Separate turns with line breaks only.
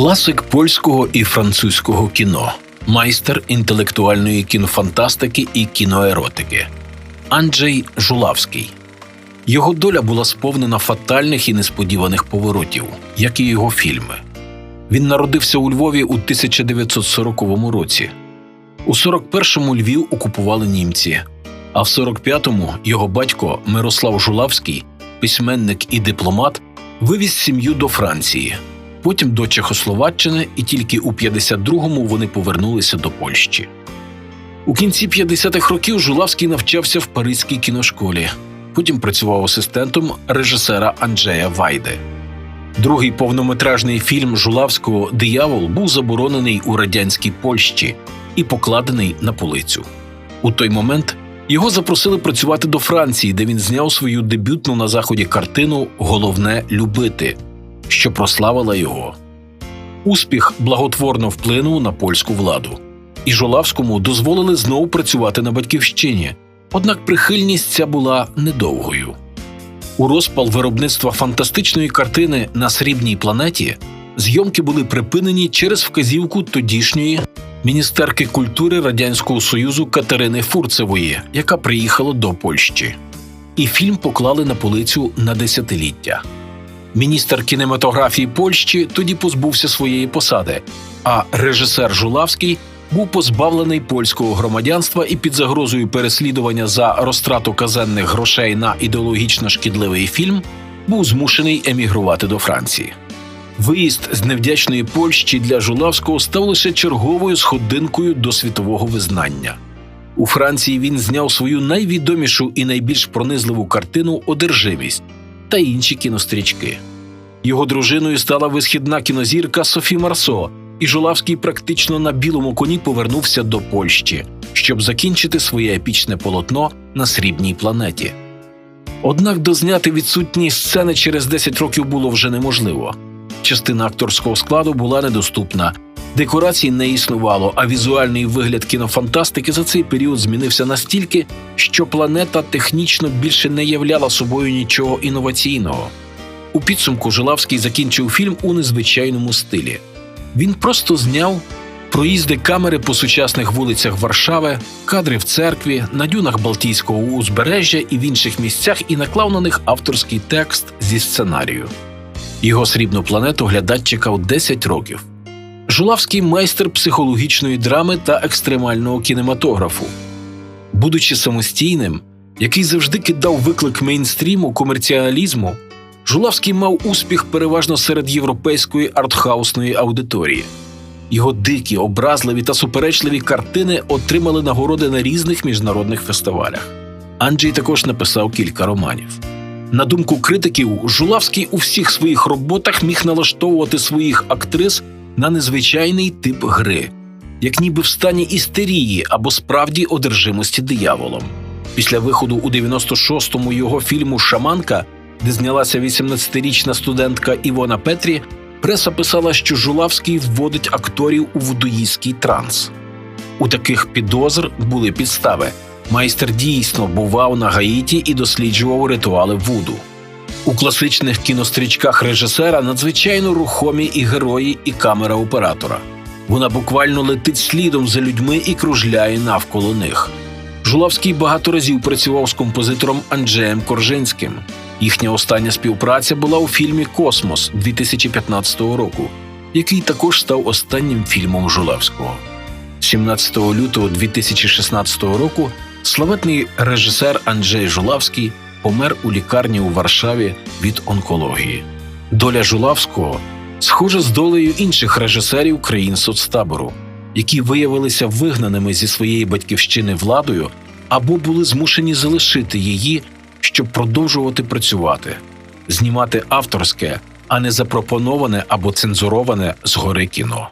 Класик польського і французького кіно, майстер інтелектуальної кінофантастики і кіноеротики Анджей Жулавський. Його доля була сповнена фатальних і несподіваних поворотів, як і його фільми. Він народився у Львові у 1940 році. У 41-му Львів окупували німці, а в 45-му його батько Мирослав Жулавський, письменник і дипломат, вивіз сім'ю до Франції, потім до Чехословаччини, і тільки у 52-му вони повернулися до Польщі. У кінці 50-х років Жулавський навчався в Паризькій кіношколі, потім працював асистентом режисера Анджея Вайди. Другий повнометражний фільм Жулавського Диявол був заборонений у радянській Польщі і покладений на полицю. У той момент його запросили працювати до Франції, де він зняв свою дебютну на заході картину Головне любити, що прославила його. Успіх благотворно вплинув на польську владу, і Жолавському дозволили знову працювати на батьківщині. Однак прихильність ця була недовгою. У розпал виробництва фантастичної картини на срібній планеті зйомки були припинені через вказівку тодішньої міністерки культури Радянського Союзу Катерини Фурцевої, яка приїхала до Польщі. І фільм поклали на полицю на десятиліття. Міністр кінематографії Польщі тоді позбувся своєї посади, а режисер Жулавський був позбавлений польського громадянства і під загрозою переслідування за розтрату казенних грошей на ідеологічно шкідливий фільм був змушений емігрувати до Франції. Виїзд з невдячної Польщі для Жулавського став лише черговою сходинкою до світового визнання. У Франції він зняв свою найвідомішу і найбільш пронизливу картину Одержимість та інші кінострічки. Його дружиною стала висхідна кінозірка Софі Марсо, і Жулавський практично на білому коні повернувся до Польщі, щоб закінчити своє епічне полотно на срібній планеті. Однак дозняти відсутні сцени через 10 років було вже неможливо. Частина акторського складу була недоступна, декорацій не існувало, а візуальний вигляд кінофантастики за цей період змінився настільки, що планета технічно більше не являла собою нічого інноваційного. У підсумку Жилавський закінчив фільм у незвичайному стилі. Він просто зняв проїзди камери по сучасних вулицях Варшави, кадри в церкві, на дюнах Балтійського узбережжя і в інших місцях і наклав на них авторський текст зі сценарію. Його срібну планету глядач чекав 10 років. Жулавський майстер психологічної драми та екстремального кінематографу. Будучи самостійним, який завжди кидав виклик мейнстріму комерціалізму, Жулавський мав успіх переважно серед європейської артхаусної аудиторії. Його дикі, образливі та суперечливі картини отримали нагороди на різних міжнародних фестивалях. Анджей також написав кілька романів. На думку критиків, Жулавський у всіх своїх роботах міг налаштовувати своїх актрис на незвичайний тип гри, як ніби в стані істерії або справді одержимості дияволом. Після виходу у 96-му його фільму Шаманка, де знялася 18-річна студентка Івона Петрі, преса писала, що Жулавський вводить акторів у вудуїстський транс. У таких підозр були підстави. Майстер дійсно бував на Гаїті і досліджував ритуали Вуду. У класичних кінострічках режисера надзвичайно рухомі і герої, і камера оператора. Вона буквально летить слідом за людьми і кружляє навколо них. Жулавський багато разів працював з композитором Анджеєм Коржинським. Їхня остання співпраця була у фільмі Космос 2015 року, який також став останнім фільмом Жулавського. 17 лютого 2016 року славетний режисер Анджей Жулавський помер у лікарні у Варшаві від онкології. Доля Жулавського схожа з долею інших режисерів країн соцтабору, які виявилися вигнаними зі своєї батьківщини владою або були змушені залишити її, щоб продовжувати працювати, знімати авторське, а не запропоноване або цензуроване згори кіно.